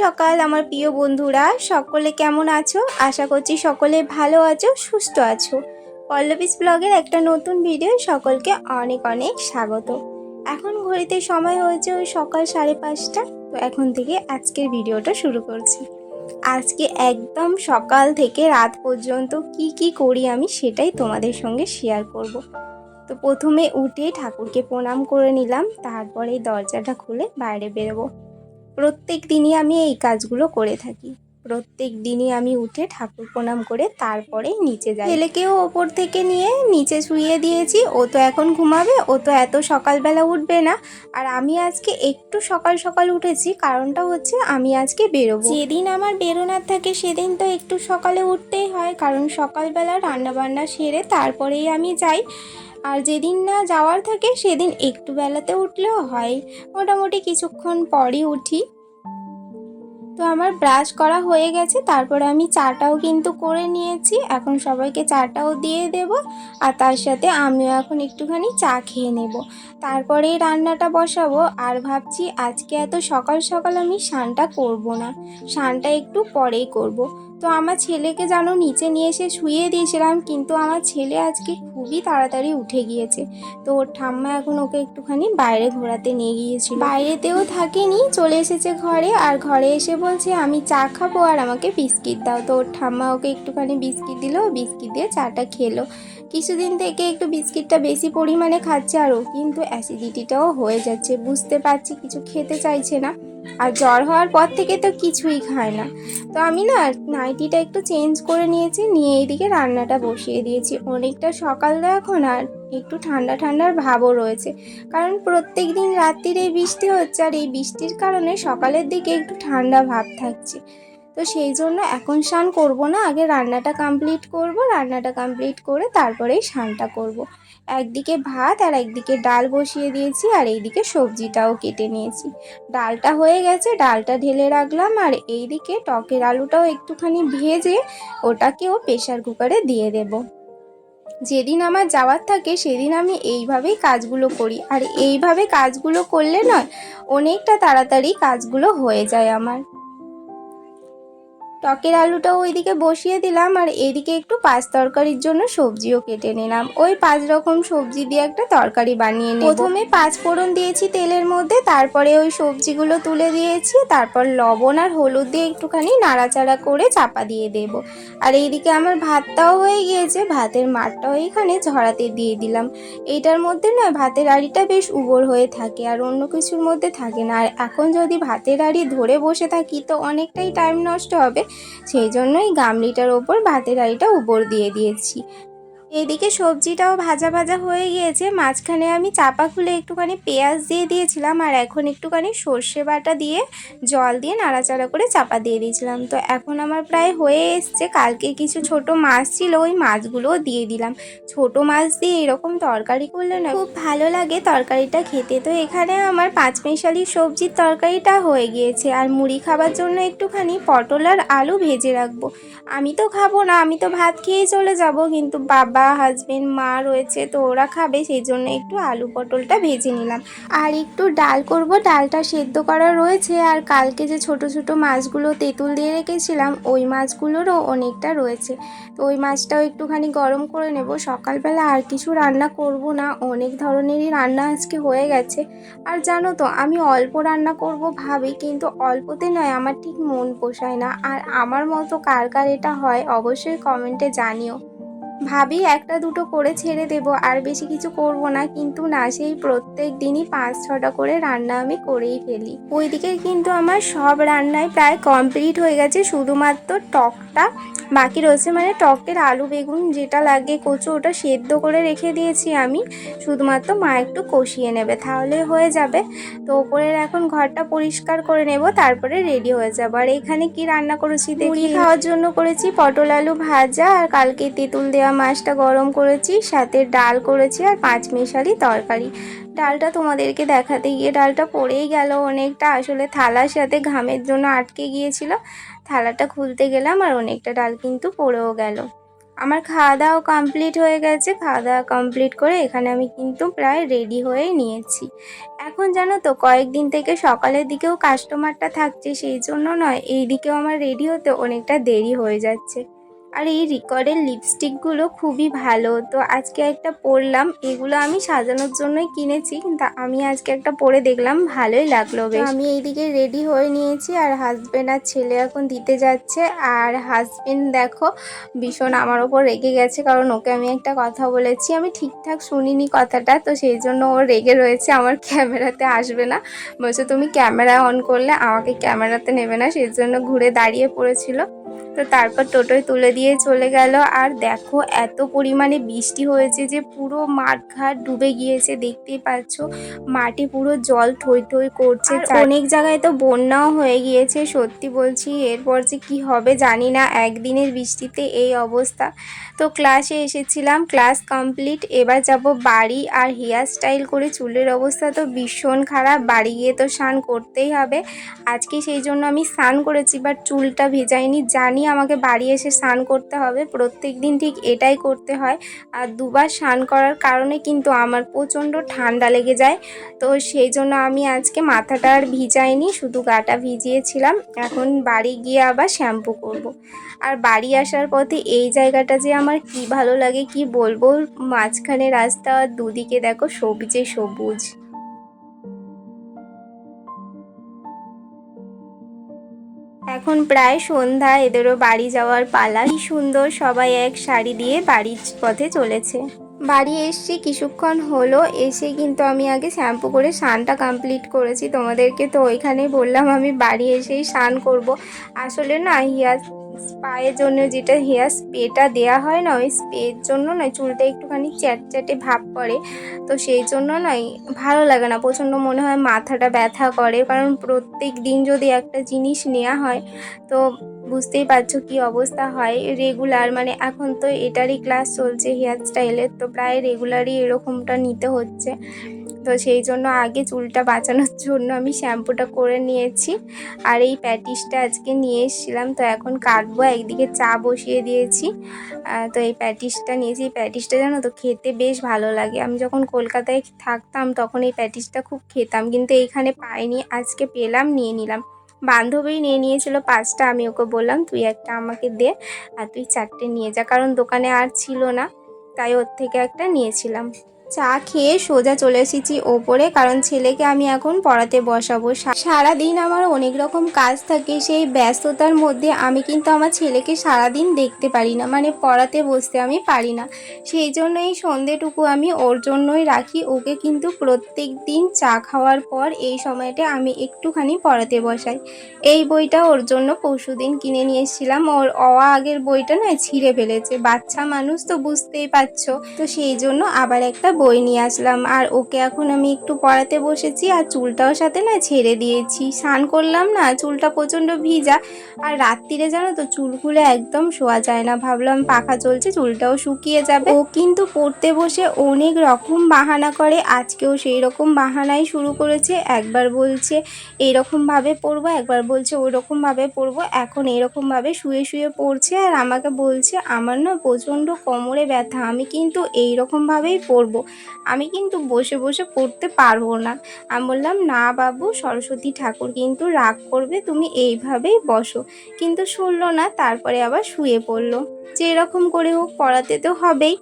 সকাল, আমার প্রিয় বন্ধুরা। সকলে কেমন আছো? আশা করছি সকলে ভালো আছো, সুস্থ আছো। পল্লবীস ব্লগের একটা নতুন ভিডিও সকলকে অনেক অনেক স্বাগত। এখন ঘড়িতে সময় হয়েছে ওই সকাল সাড়ে পাঁচটা, তো এখন থেকে আজকের ভিডিওটা শুরু করছি। আজকে একদম সকাল থেকে রাত পর্যন্ত কি কি করি আমি সেটাই তোমাদের সঙ্গে শেয়ার করব। তো প্রথমে উঠে ঠাকুরকে প্রণাম করে নিলাম, তারপরে দরজাটা খুলে বাইরে বেরোবো। প্রত্যেক দিনই আমি এই কাজগুলো করে থাকি। প্রত্যেক দিনই আমি উঠে ঠাকুর প্রণাম করে তারপরে নিচে যাই। ছেলেকেও ওপর থেকে নিয়ে নিচে শুইয়ে দিয়েছি। ও তো এখন ঘুমাবে ও তো এত সকালবেলা উঠবে না। আর আমি আজকে একটু সকাল সকাল উঠেছি কারণটা হচ্ছে আমি আজকে বেরোবো। যেদিন আমার বেরোনার থাকে সেদিন তো একটু সকালে উঠতেই হয় কারণ সকালবেলা রান্নাবান্না সেরে তারপরেই আমি যাই। আর যেদিন না যাওয়ার থাকে সেদিন একটু বেলাতে উঠলেও হয়। মোটামুটি কিছুক্ষণ পরই উঠি। তো আমার ব্রাশ করা হয়ে গেছে, তারপরে আমি চাটাও কিন্তু করে নিয়েছি এখন সবাইকে চাটাও দিয়ে দেব আর তার সাথে আমিও এখন একটুখানি চা খেয়ে নেব তারপরে রান্নাটা বসাবো আর ভাবছি আজকে এত সকাল সকাল আমি স্নানটা করব না, স্নানটা একটু পরেই করব। তো আমার ছেলেকে যেন নিচে নিয়ে এসে শুয়ে দিয়েছিলাম, কিন্তু আমার ছেলে আজকে খুবই তাড়াতাড়ি উঠে গিয়েছে। তো ওর ঠাম্মা এখন ওকে একটুখানি বাইরে ঘোরাতে নিয়ে গিয়েছিল। বাইরেতেও থাকেনি, চলে এসেছে ঘরে আর ঘরে এসে বলছে, আমি চা খাব আর আমাকে বিস্কিট দাও। তো ওর ঠাম্মা ওকে একটুখানি বিস্কিট দিল, বিস্কিট দিয়ে চাটা খেলো। কিছুদিন থেকে একটু বিস্কিটটা বেশি পরিমাণে খাচ্ছে আর ও কিন্তু অ্যাসিডিটিটাও হয়ে যাচ্ছে। বুঝতে পারছি, কিছু খেতে চাইছে না। আর জ্বর হওয়ার পর থেকে তো কিছুই খায় না। তো আমি না নাইটিটা একটু চেঞ্জ করে নিয়েছি, নিয়ে এইদিকে রান্নাটা বসিয়ে দিয়েছি। অনেকটা সকাল তো এখন, আর একটু ঠান্ডা ঠান্ডার ভাবও রয়েছে। কারণ প্রত্যেক দিন রাত্রির এই বৃষ্টি হচ্ছে, আর এই বৃষ্টির কারণে সকালের দিকে একটু ঠান্ডা ভাব থাকছে। তো সেই জন্য এখন স্নান করব না, আগে রান্নাটা কমপ্লিট করব, রান্নাটা কমপ্লিট করে তারপরেই স্নানটা করব। একদিকে ভাত আর একদিকে ডাল বসিয়ে দিয়েছি আর এইদিকে সবজিটাও কেটে নিয়েছি। ডালটা হয়ে গেছে, ডালটা ঢেলে রাখলাম আর এইদিকে টকের আলুটাও একটুখানি ভেজে ওটাকেও প্রেশার কুকারে দিয়ে দেব। যেদিন আমার যাওয়ার থাকে সেদিন আমি এইভাবেই কাজগুলো করি আর এইভাবে কাজগুলো করলে নয়, অনেকটা তাড়াতাড়ি কাজগুলো হয়ে যায় আমার। টকের আলুটাও ওইদিকে বসিয়ে দিলাম আর এদিকে একটু পাঁচ তরকারির জন্য সবজিও কেটে নিলাম। ওই পাঁচ রকম সবজি দিয়ে একটা তরকারি বানিয়ে নিই প্রথমে পাঁচ ফোড়ন দিয়েছি তেলের মধ্যে, তারপরে ওই সবজিগুলো তুলে দিয়েছি, তারপর লবণ আর হলুদ দিয়ে একটুখানি নাড়াচাড়া করে চাপা দিয়ে দেব। আর এইদিকে আমার ভাতটাও হয়ে গিয়েছে, ভাতের মাঠটাও এখানে ঝরাতে দিয়ে দিলাম। এইটার মধ্যে না ভাতের আড়িটা বেশ উবর হয়ে থাকে আর অন্য কিছুর মধ্যে থাকে না। আর এখন যদি ভাতের আড়ি ধরে বসে থাকি তো অনেকটাই টাইম নষ্ট হবে। সেই জন্যই গামলিটার ওপর ভাতের হাঁড়িটা উপর দিয়ে দিয়েছি। এদিকে সবজিটাও ভাজা ভাজা হয়ে গিয়েছে, মাঝখানে আমি চাপা খুলে একটুখানি পেঁয়াজ দিয়ে দিয়েছিলাম আর এখন একটুখানি সর্ষে বাটা দিয়ে জল দিয়ে নাড়াচাড়া করে চাপা দিয়ে দিয়েছিলাম। তো এখন আমার প্রায় হয়ে এসছে, কালকে কিছু ছোট মাছ ছিল, ওই মাছগুলোও দিয়ে দিলাম। ছোট মাছ দিয়ে এরকম তরকারি করলে না খুব ভালো লাগে, তরকারিটা খেতে। তো এখানে আমার পাঁচমেশালি সবজির তরকারিটা হয়ে গিয়েছে আর মুড়ি খাবার জন্য একটুখানি পটল আর আলু ভেজে রাখব। আমি তো খাব না, আমি তো ভাত খেয়েই চলে যাব, কিন্তু বাবা হাজবেন্ড মা রয়েছে, তো ওরা খাবে। সেই জন্য একটু আলু পটলটা ভেজে নিলাম। আর একটু ডাল করব। ডালটা সেদ্ধ করা রয়েছে। আর কালকে যে ছোট ছোট মাছগুলো তেঁতুল দিয়ে রেখেছিলাম, ওই মাছগুলোরও অনেকটা রয়েছে। তো ওই মাছটাও একটুখানি গরম করে নেব। সকালবেলা আর কিছু রান্না করব না। অনেক ধরনেরই রান্না আজকে হয়ে গেছে। আর জানো তো, আমি অল্প রান্না করব ভাবি, কিন্তু অল্পতে নয়, আমার ঠিক মন পোষায় না। আর আমার মতো কার কার এটা হয়, অবশ্যই কমেন্টে জানিও। ভাবি একটা দুটো করে ছেড়ে দেব আর বেশি কিছু করব না। কিন্তু না সেই প্রত্যেক দিনই পাঁচ ছটা করে রান্না আমি করেই ফেলি। ওইদিকে কিন্তু আমার সব রান্নাই প্রায় কমপ্লিট হয়ে গেছে শুধুমাত্র টকটা। বাকি রয়েছে মানে টকের আলু বেগুন যেটা লাগে কচু ওটা সেদ্ধ করে রেখে দিয়েছি আমি। শুধুমাত্র মা একটু কষিয়ে নেবে তাহলে হয়ে যাবে। তো ওপরের এখন ঘরটা পরিষ্কার করে নেব তারপরে রেডি হয়ে যাব। আর এখানে কি রান্না করেছি দেখি। খাওয়ার জন্য করেছি পটল আলু ভাজা আর কালকে তেঁতুল দেওয়া মাছটা গরম করেছি, সাথে ডাল করেছি আর পাঁচ মিশালি তরকারি। ডালটা তোমাদেরকে দেখাতে গিয়ে ডালটা পড়েই গেল অনেকটা, আসলে থালার সাথে ঘামের জন্য আটকে গিয়েছিল। থালাটা খুলতে গেলাম আর অনেকটা ডাল কিন্তু পড়েও গেল। আমার খাওয়া দাওয়া কমপ্লিট হয়ে গেছে খাওয়া দাওয়া কমপ্লিট করে এখানে আমি কিন্তু প্রায় রেডি হয়ে নিয়েছি। এখন জানো তো, কয়েকদিন থেকে সকালের দিকেও কাস্টমারটা থাকছে, সেই জন্য নয়, এই দিকেও আমার রেডি হতে অনেকটা দেরি হয়ে যাচ্ছে। আর এই রিকর্ডের লিপস্টিকগুলো খুবই ভালো। তো আজকে একটা পরলাম এগুলো আমি সাজানোর জন্যই কিনেছি কিন্তু আমি আজকে একটা পরে দেখলাম ভালোই লাগল বেশ। আমি এইদিকে রেডি হয়ে নিয়েছি আর হাজবেন্ড আর ছেলে এখন দিতে যাচ্ছে। আর হাজবেন্ড দেখো ভীষণ আমার ওপর রেগে গেছে কারণ ওকে আমি একটা কথা বলেছি আমি ঠিকঠাক শুনিনি কথাটা তো সেই জন্য ও রেগে রয়েছে আমার ক্যামেরাতে আসবে না। বলছে তুমি ক্যামেরা অন করলে আমাকে ক্যামেরাতে নেবে না সেই জন্য ঘুরে দাঁড়িয়ে পড়েছিল। তো তারপর টোটোয় তুলে দিয়ে চলে গেল। আর দেখো এত পরিমাণে বৃষ্টি হয়েছে যে পুরো মাঠঘাট ডুবে গিয়েছে দেখতেই পাচ্ছ। মাটি পুরো জল থই থই করছে। অনেক জায়গায় তো বন্যাও হয়ে গিয়েছে সত্যি বলছি। এরপর যে কি হবে জানি না একদিনের বৃষ্টিতে এই অবস্থা। তো ক্লাসে এসেছিলাম ক্লাস কমপ্লিট। এবার যাব বাড়ি আর হেয়ার স্টাইল করে চুলের অবস্থা তো ভীষণ খারাপ। বাড়ি গিয়ে তো স্নান করতেই হবে। আজকে সেই জন্য আমি স্নান করেছি বাট চুলটা ভেজাইনি জানি আমাকে বাড়ি এসে স্নান করতে হবে। প্রত্যেক দিন ঠিক এটাই করতে হয়। আর দুবার স্নান করার কারণে কিন্তু আমার প্রচণ্ড ঠান্ডা লেগে যায়। তো সেই জন্য আমি আজকে মাথাটা আর ভিজাইনি, শুধু গাটা ভিজিয়েছিলাম। এখন বাড়ি গিয়ে আবার শ্যাম্পু করব। আর বাড়ি আসার পথে এই জায়গাটা যে আমার কি ভালো লাগে, কি বলব? মাঝখানে রাস্তা, দুদিকে দেখো সবুজে সবুজ। এখন প্রায় সন্ধ্যা, এদেরও বাড়ি যাওয়ার পালা। কি সুন্দর সবাই এক শাড়ি দিয়ে বাড়ির পথে চলেছে। বাড়ি এসছি, কিছুক্ষণ হলো, এসে কিন্তু আমি আগে শ্যাম্পু করে স্নানটা কমপ্লিট করেছি। তোমাদেরকে তো ওইখানেই বললাম, আমি বাড়ি এসেই স্নান করব। আসলে না হিয়া পায়ের জন্য যেটা হেয়ার স্প্রেটা দেওয়া হয় না, ওই স্প্রের জন্য নয়, চুলটা একটুখানি চ্যাটচ্যাটে ভাব করে। তো সেই জন্য নয়, ভালো লাগে না। প্রচণ্ড মনে হয় মাথাটা ব্যথা করে, কারণ প্রত্যেক দিন যদি একটা জিনিস নেওয়া হয়, তো বুঝতেই পারছ কি অবস্থা হয়। রেগুলার মানে এখন তো এটারই ক্লাস চলছে হেয়ার স্টাইলের, তো প্রায় রেগুলারই এরকমটা নিতে হচ্ছে। তো সেই জন্য আগে চুলটা বাঁচানোর জন্য আমি শ্যাম্পুটা করে নিয়েছি। আর এই প্যাটিসটা আজকে নিয়ে এসেছিলাম, তো এখন কাটবো, একদিকে চা বসিয়ে দিয়েছি। তো এই প্যাটিসটা নিয়েছি। এই প্যাটিসটা জানো তো, খেতে বেশ ভালো লাগে। আমি যখন কলকাতায় থাকতাম তখন এই প্যাটিসটা খুব খেতাম, কিন্তু এইখানে পাইনি। আজকে পেলাম, নিয়ে নিলাম। বান্ধবী নিয়ে নিয়েছিল পাঁচটা, আমি ওকে বললাম, তুই একটা আমাকে দে, আর তুই চারটে নিয়ে যা। কারণ দোকানে আর ছিল না, তাই ওর থেকে একটা নিয়েছিলাম। চা খেয়ে সোজা চলে এসেছি ওপরে, কারণ ছেলেকে আমি এখন পড়াতে বসাবো। সারাদিন আমার অনেক রকম কাজ থাকে, সেই ব্যস্ততার মধ্যে আমি কিন্তু আমার ছেলেকে সারাদিন দেখতে পারি না মানে পড়াতে বসতে আমি পারি না। সেই জন্য এই সন্ধেটুকু আমি ওর জন্যই রাখি, ওকে কিন্তু প্রত্যেক দিন চা খাওয়ার পর এই সময়টা আমি একটুখানি পড়াতে বসাই। এই বইটা ওর জন্য পরশু দিন কিনে নিয়ে এসেছিলাম, ওর অওয়া আগের বইটা নয় ছিঁড়ে ফেলেছে, বাচ্চা মানুষ তো বুঝতেই পারছ। তো সেই জন্য আবার একটা বই নিয়ে আসলাম। আর ওকে এখন আমি একটু পড়াতে বসেছি আর চুলটাও সাথে না ছেড়ে দিয়েছি। স্নান করলাম না, চুলটা প্রচণ্ড ভিজা। আর রাত্রিরে জানো তো, চুলগুলো একদম শোয়া যায় না। ভাবলাম পাখা চলছে, চুলটাও শুকিয়ে যাবে। ও কিন্তু পড়তে বসে অনেক রকম বাহানা করে। আজকেও সেই রকম বাহানাই শুরু করেছে। একবার বলছে এইরকমভাবে পড়ব, একবার বলছে ওই রকমভাবে পড়ব। এখন এরকমভাবে শুয়ে শুয়ে পড়ছে আর আমাকে বলছে, আমার না প্রচণ্ড কোমরে ব্যথা। আমি কিন্তু এইরকমভাবেই পড়ব। আমি কিন্তু বসে বসে পড়তে পারব না। আমি বললাম, না বাবু, সরস্বতী ঠাকুর কিন্তু রাগ করবে, তুমি এইভাবেই বসো। কিন্তু শুনলো না, তারপরে আবার শুয়ে পড়ল। যেরকম করে হোক, পড়াতে তো হবেই।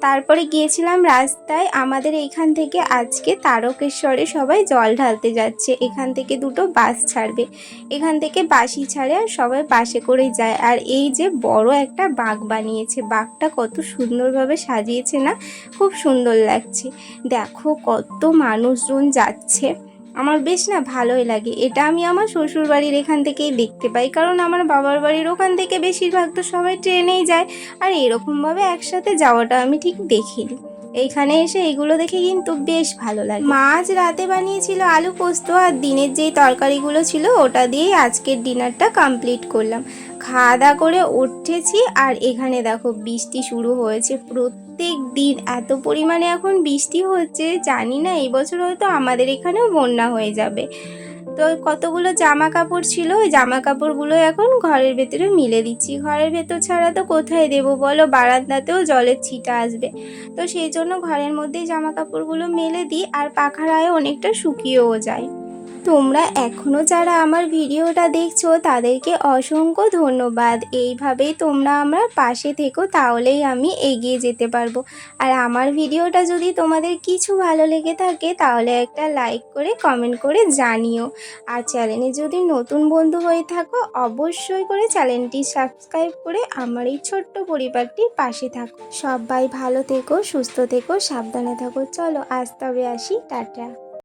তারপরে গিয়েছিলাম রাস্তায়, আমাদের এখান থেকে আজকে তারকেশ্বরে সবাই জল ঢালতে যাচ্ছে। এখান থেকে দুটো বাস ছাড়বে। এখান থেকে বাসি ছাড়ে আর সবাই বাসে করে যায়। আর এই যে বড় একটা বাঘ বানিয়েছে, বাঘটা কত সুন্দরভাবে সাজিয়েছে না? খুব সুন্দর লাগছে। দেখো কত মানুষজন যাচ্ছে। আমার বেশ না ভালোই লাগে। এটা আমি আমার শ্বশুর বাড়ির এখান থেকেই দেখতে পাই, কারণ আমার বাবার বাড়ির ওখান থেকে বেশিরভাগ তো সবাই ট্রেনেই যায়। আর এরকমভাবে একসাথে যাওয়াটা আমি ঠিক দেখিনি। এইখানে এসে এগুলো দেখে কিন্তু বেশ ভালো লাগে। মাছ রাতে বানিয়েছিল আলু পোস্ত আর দিনের যেই তরকারিগুলো ছিল ওটা দিয়েই আজকের ডিনারটা কমপ্লিট করলাম। খাওয়া দাওয়া করে উঠেছি আর এখানে দেখো বৃষ্টি শুরু হয়েছে। প্রত্যেক দিন এত পরিমাণে এখন বৃষ্টি হচ্ছে, জানি না, এই বছর হয়তো আমাদের এখানেও বন্যা হয়ে যাবে। তো কতগুলো জামা কাপড় ছিল? ওই জামা কাপড়গুলো এখন ঘরের ভেতরে মিলে দিচ্ছি। ঘরের ভেতর ছাড়া তো কোথায় দেব বলো? বারান্দাতেও জলের ছিটা আসবে। তো সেই জন্য ঘরের মধ্যেই জামা কাপড়গুলো মেলে দিই আর পাখার আয়ে অনেকটা শুকিয়েও যায়। তোমরা এখনও যারা আমার ভিডিওটা দেখছ, তাদেরকে অসংখ্য ধন্যবাদ। এইভাবেই তোমরা আমার পাশে থেকো, তাহলেই আমি এগিয়ে যেতে পারব। আর আমার ভিডিওটা যদি তোমাদের কিছু ভালো লেগে থাকে, তাহলে একটা লাইক করে, কমেন্ট করে জানিও। আর চ্যানেলে যদি নতুন বন্ধু হয়ে থাকো, অবশ্যই করে চ্যানেলটি সাবস্ক্রাইব করে আমার এই ছোট্ট পরিবারটির পাশে থাকো। সবাই ভালো থেকো, সুস্থ থেকো, সাবধানে থাকো। চলো, আজ তবে আসি। টাটা।